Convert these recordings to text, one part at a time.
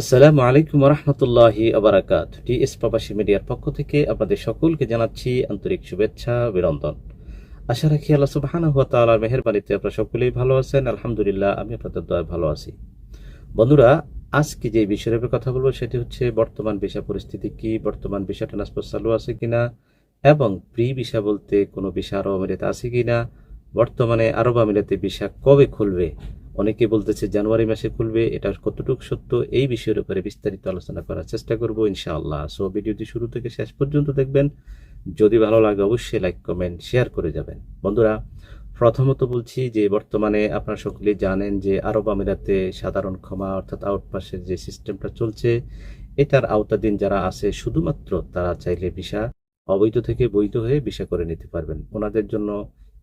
আসসালামু আলাইকুম রহমতুল্লাহি আবরাকাত টিএস প্রবাসী মিডিয়ার পক্ষ থেকে আপনাদের সকলকে জানাচ্ছি আন্তরিক শুভেচ্ছা, অভিনন্দন। আশা রাখি আল্লাহ সুবহানাহু ওয়া তাআলার মেহেরবানিতে আপনারা সকলেই ভালো আছেন। আলহামদুলিল্লাহ, আমি আপনাদের দয়ায় ভালো আছি। বন্ধুরা, আজকে যে বিষয়ের কথা বলব সেটি হচ্ছে বর্তমান ভিসা পরিস্থিতি কি, বর্তমান ভিসা ট্রান্সফার চালু আছে কিনা, এবং প্রি ভিসা বলতে কোনো ভিসা আরব আমিরাতে আছে কিনা, বর্তমানে আরব আমিরাতে ভিসা কবে খুলবে অনেকে বলতেছে জানুয়ারি মাসে খুলবে, এটা কতটুকু সত্য? এই বিষয়ের উপরে বিস্তারিত আলোচনা করার চেষ্টা করব ইনশাআল্লাহ। সো ভিডিওটি শুরু থেকে শেষ পর্যন্ত দেখবেন। যদি ভালো লাগে অবশ্যই লাইক কমেন্ট শেয়ার করে যাবেন। বন্ধুরা, প্রথমত বলছি যে বর্তমানে আপনারা সকলেই জানেন যে আরব আমিরাতে সাধারণ ক্ষমা অর্থাৎ আউটপাসের যে সিস্টেমটা চলছে, এটার আওতাধীন যারা আছে, শুধুমাত্র তারা চাইলে ভিসা অবৈধ থেকে বৈধ হয়ে ভিসা করে নিতে পারবেন। ওনাদের জন্য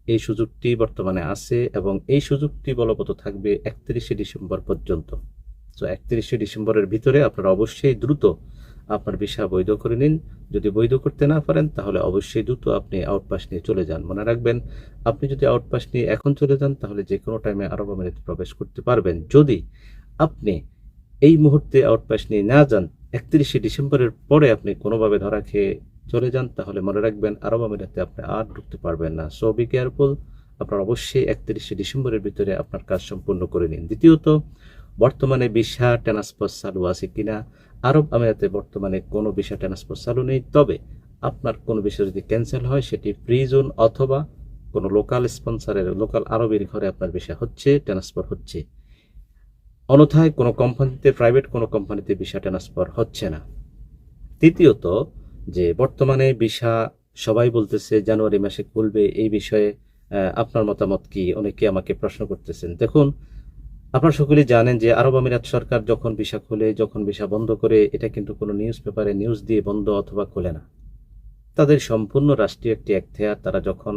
এই সুযোগটি বর্তমানে আছে এবং এই সুযোগটি বলবৎ থাকবে একত্রিশে ডিসেম্বর পর্যন্ত। তো একত্রিশে ডিসেম্বরের ভিতরে আপনারা অবশ্যই দ্রুত আপনার ভিসা বৈধ করে নিন। যদি বৈধ করতে না পারেন, তাহলে অবশ্যই দ্রুত আপনি আউটপাস নিয়ে চলে যান। মনে রাখবেন, আপনি যদি আউটপাস নিয়ে এখন চলে যান, তাহলে যে কোনো টাইমে আরব আমিরাতে প্রবেশ করতে পারবেন। যদি আপনি এই মুহূর্তে আউটপাস নিয়ে না যান, একত্রিশে ডিসেম্বরের পরে আপনি কোনোভাবে ধরা খেয়ে চলে যান, তাহলে মনে রাখবেন আরব আমিরাতে আপনি আর ঢুকতে পারবেন না। সো বি কেয়ারফুল আপনার অবশ্যই একত্রিশে ডিসেম্বরের ভিতরে আপনার কাজ সম্পূর্ণ করে নিন। দ্বিতীয়ত, বর্তমানে ভিসা, ট্রান্সফার চালু আছে কিনা? আরব আমিরাতে বর্তমানে কোনো ভিসা, ট্রান্সফার চালু নেই। তবে আপনার কোনো বিষয় যদি ক্যান্সেল হয়, সেটি প্রিজন অথবা কোনো লোকাল স্পন্সরের লোকাল আরবের ঘরে আপনার ভিসা হচ্ছে ট্রান্সফার হচ্ছে। অন্যথায় কোনো কোম্পানিতে প্রাইভেট কোনো কোম্পানিতে ভিসা ট্রান্সফার হচ্ছে না। তৃতীয়ত যে বর্তমানে ভিসা সবাই বলতেছে জানুয়ারি মাসে খুলবে, এই বিষয়ে আপনার মতামত কি? অনেকে আমাকে প্রশ্ন করতেছেন। দেখুন, আপনারা সকলেই জানেন যে আরব আমিরাত সরকার যখন ভিসা খুলে, যখন ভিসা বন্ধ করে, এটা কিন্তু কোনো নিউজ পেপারে নিউজ দিয়ে বন্ধ অথবা খোলে না। তাদের সম্পূর্ণ রাষ্ট্রীয় একটি একথেয়ার, তারা যখন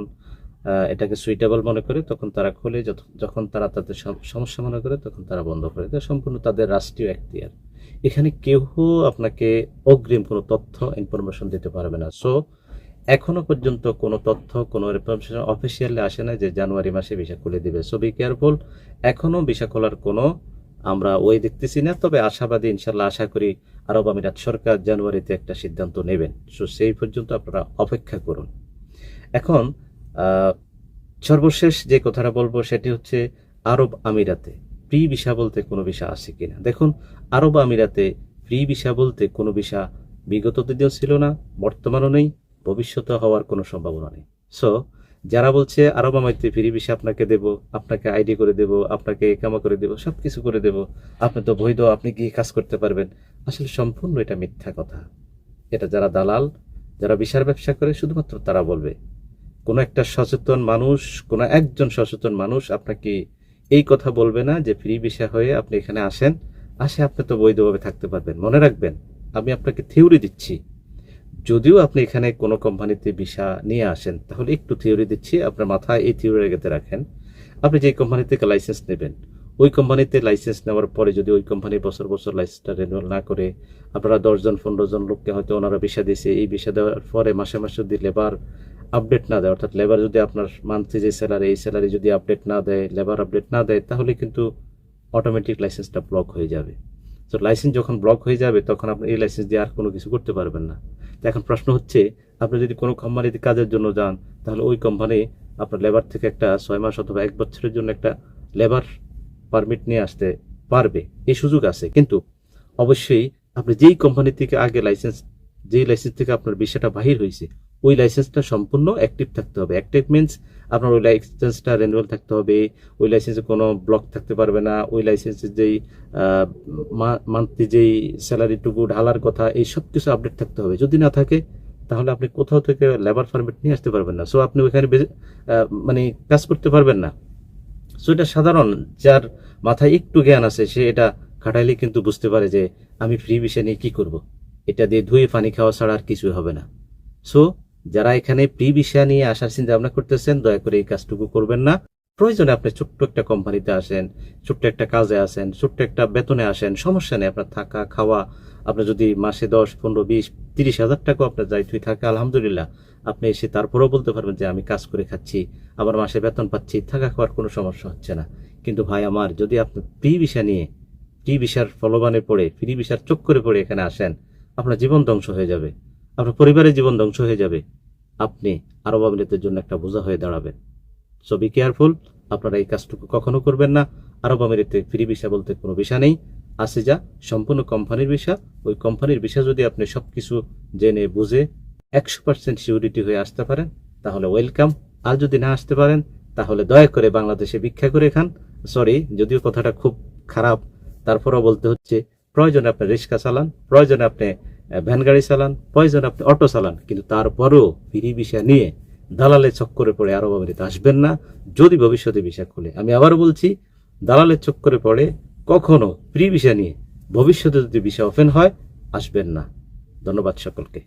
এটাকে সুইটেবল মনে করে তখন তারা খোলে যখন তারা তাদের সমস্যা মনে করে তখন তারা বন্ধ করে এটা সম্পূর্ণ তাদের রাষ্ট্রীয় এখতিয়ার। এখানে কেউ আপনাকে অগ্রিম কোনো তথ্য ইনফরমেশন দিতে পারবে না। সো এখনও পর্যন্ত কোনো তথ্য, কোনো ইনফরমেশন অফিসিয়ালি আসে না যে জানুয়ারি মাসে ভিসা খুলে দিবে। সো বি কেয়ারফুল এখনও ভিসা খোলার কোনো আমরা ওই দেখতেছি না, তবে আশাবাদী ইনশাল্লাহ আশা করি আরব আমিরাত সরকার জানুয়ারিতে একটা সিদ্ধান্ত নেবেন। সো সেই পর্যন্ত আপনারা অপেক্ষা করুন। এখন সর্বশেষ যে কথাটা বলব সেটি হচ্ছে আরব আমিরাতে প্রি ভিসা বলতে কোনো ভিসা আছে কিনা। দেখুন, আরব আমিরাতে প্রি ভিসা বলতে কোনো ভিসা বিগত দিনেও ছিল না, বর্তমানও নেই ভবিষ্যতে হওয়ার কোনো সম্ভাবনা নেই। সো যারা বলছে আরব আমিরাতে ফ্রি ভিসা আপনাকে দেব, আপনাকে আইডি করে দেব, আপনাকে একামা করে দেব সব কিছু করে দেব, আপনি তো বৈধ, আপনি কি কাজ করতে পারবেন? আসলে সম্পূর্ণ এটা মিথ্যা কথা। এটা যারা দালাল, যারা বিশার ব্যবসা করে, শুধুমাত্র তারা বলবে। কোনো একটা সচেতন মানুষ, কোনো একজন সচেতন মানুষ আপনাকে এই কথা বলবে না যে ফ্রি ভিসা হয়ে আপনি এখানে আসেন, আসে আপনি তো বৈধভাবে থাকতে পারবেন। মনে রাখবেন, আমি আপনাকে থিওরি দিচ্ছি। যদিও আপনি এখানে কোনো কোম্পানিতে ভিসা নিয়ে আসেন, তাহলে একটু থিওরি দিচ্ছি, আপনার মাথায় এই থিওরি রেখে রাখেন। আপনি যে কোম্পানি থেকে লাইসেন্স নেবেন, ওই কোম্পানিতে লাইসেন্স নেওয়ার পরে যদি ওই কোম্পানি বছর বছর লাইসেন্সটা রেনুয়াল না করে, আপনারা দশজন পনেরো জন লোককে হয়তো ওনারা ভিসা দিয়েছে, এই ভিসা দেওয়ার পরে মাসে মাসে যদি লেবার আপডেট না দেয়, অর্থাৎ লেবার যদি আপনার মান্থলি যে স্যালারি এই স্যালারি যদি আপডেট না দেয় লেবার আপডেট না দেয়, তাহলে কিন্তু অটোমেটিক লাইসেন্সটা ব্লক হয়ে যাবে। তো লাইসেন্স যখন ব্লক হয়ে যাবে, তখন আপনি এই লাইসেন্স দিয়ে আর কোনো কিছু করতে পারবেন না। তো এখন প্রশ্ন হচ্ছে, আপনি যদি কোনো কোম্পানিতে কাজের জন্য যান, তাহলে ওই কোম্পানি আপনার লেবার থেকে একটা ছয় মাস অথবা এক বছরের জন্য একটা লেবার পারমিট নিয়ে আসতে পারবে। এই সুযোগ আছে। কিন্তু অবশ্যই আপনি যেই কোম্পানি থেকে আগে লাইসেন্স যেই লাইসেন্স থেকে আপনার বিষয়টা বাহির হয়েছে ওই লাইসেন্সটা সম্পূর্ণ অ্যাক্টিভ থাকতে হবে। অ্যাক্টিভ মিনস আপনার ওই লাইসেন্সটা রেনুয়াল থাকতে হবে, ওই লাইসেন্সে কোনো ব্লক থাকতে পারবে না, ওই লাইসেন্সের যেই মান্থলি যেই স্যালারিটুকু ঢালার কথা, এই সব কিছু আপডেট থাকতে হবে। যদি না থাকে, তাহলে আপনি কোথাও থেকে লেবার পারমিট নিয়ে আসতে পারবেন না। সো আপনি ওইখানে মানে কাজ করতে পারবেন না। সো এটা সাধারণ, যার মাথায় একটু জ্ঞান আছে, সে এটা খাটাইলে কিন্তু বুঝতে পারে যে আমি ফ্রি বিষয় নিয়ে কী করব। এটা দিয়ে ধুয়ে পানি খাওয়া ছাড়া আর কিছুই হবে না। সো যারা এখানে প্রি বিষয় নিয়ে আসার চিন্তা ভাবনা করতেছেন, দয়া করে এই কাজটুকু করবেন না। প্রয়োজনে আপনি ছোট্ট একটা কোম্পানিতে আসেন, ছোট্ট একটা কাজে আসেন, ছোট্ট একটা বেতনে আসেন, সমস্যা নেই আপনার থাকা, খাওয়া। আপনার যদি মাসে দশ, পনেরো, বিশ, তিরিশ হাজার টাকাও আপনার দায়িত্বই থাকে, আলহামদুলিল্লাহ। আপনি এসে তারপরেও বলতে পারবেন যে আমি কাজ করে খাচ্ছি আবার মাসে বেতন পাচ্ছি, থাকা খাওয়ার কোনো সমস্যা হচ্ছে না। কিন্তু ভাই আমার, যদি আপনি প্রি ভিসা নিয়ে ফ্রি ভিসার ফলবানে পড়ে ফ্রি ভিসার করে পড়ে এখানে আসেন, আপনার জীবন ধ্বংস হয়ে যাবে। আপনার পরিবারের জীবন ধ্বংস হয়ে যাবে। আপনি আরব আমিরাতের জন্য একটা বোঝা হয়ে দাঁড়াবেন। সো বি কেয়ারফুল আপনারা এই কাজটুকু কখনো করবেন না। আরব আমিরাতে ফ্রি ভিসা বলতে কোনো ভিসা নেই। আছে যা সম্পূর্ণ কোম্পানির ভিসা। ওই কোম্পানির ভিসা যদি আপনি সব কিছু জেনে, বুঝে, একশো পার্সেন্ট সিউরিটি হয়ে আসতে পারেন, তাহলে ওয়েলকাম। আর যদি না আসতে পারেন, তাহলে দয়া করে বাংলাদেশে ভিক্ষা করে খান। সরি যদিও কথাটা খুব খারাপ। তারপরেও বলতে হচ্ছে, প্রয়োজনে আপনি রিক্সা চালান, প্রয়োজনে আপনি ভ্যান গাড়ি চালান প্রয়োজন আপনি অটো চালান, কিন্তু তারপরেও ফ্রি ভিসা নিয়ে দালালের চক্করে পড়ে আরব আমিরাতে আসবেন না, যদি ভবিষ্যতে ভিসা খুলে। আমি আবারও বলছি, দালালের চক্করে পড়ে কখনো ফ্রি ভিসা নিয়ে ভবিষ্যতে যদি ভিসা ওপেন হয়, আসবেন না। ধন্যবাদ সকলকে।